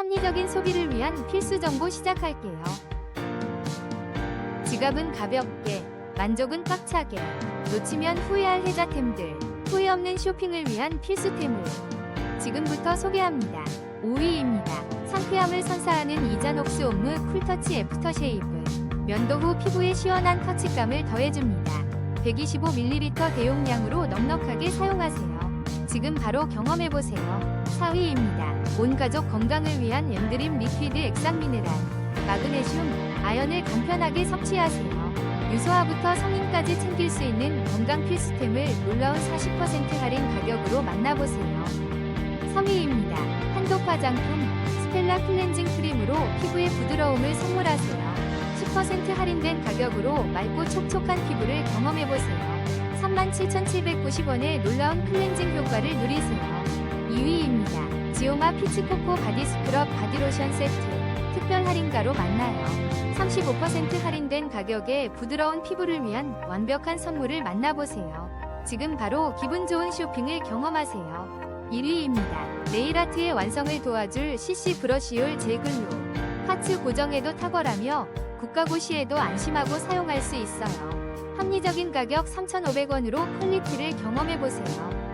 합리적인 소비를 위한 필수 정보 시작할게요. 지갑은 가볍게, 만족은 꽉차게, 놓치면 후회할 혜자템들, 후회 없는 쇼핑을 위한 필수템을 지금부터 소개합니다. 5위입니다. 상쾌함을 선사하는 이자녹스 옴무 쿨터치 애프터 쉐이브. 면도 후 피부에 시원한 터치감을 더해줍니다. 125ml 대용량으로 넉넉하게 사용하세요. 지금 바로 경험해보세요. 4위입니다. 온 가족 건강을 위한 엔드림 리퀴드 액상 미네랄. 마그네슘, 아연을 간편하게 섭취하세요. 유소화부터 성인까지 챙길 수 있는 건강 필수템을 놀라운 40% 할인 가격으로 만나보세요. 3위입니다. 한독 화장품 스펠라 클렌징 크림으로 피부의 부드러움을 선물하세요. 10% 할인된 가격으로 맑고 촉촉한 피부를 경험해보세요. 37,790원의 놀라운 클렌징 효과를 누리세요. 2위입니다. 지오마 피치코코 바디 스크럽 바디로션 세트 특별 할인가로 만나요. 35% 할인된 가격에 부드러운 피부를 위한 완벽한 선물을 만나보세요. 지금 바로 기분 좋은 쇼핑을 경험하세요. 1위입니다. 네일아트의 완성을 도와줄 CC 브러쉬올 젤글로. 파츠 고정에도 탁월하며 국가고시에도 안심하고 사용할 수 있어요. 합리적인 가격 3,500원으로 퀄리티를 경험해보세요.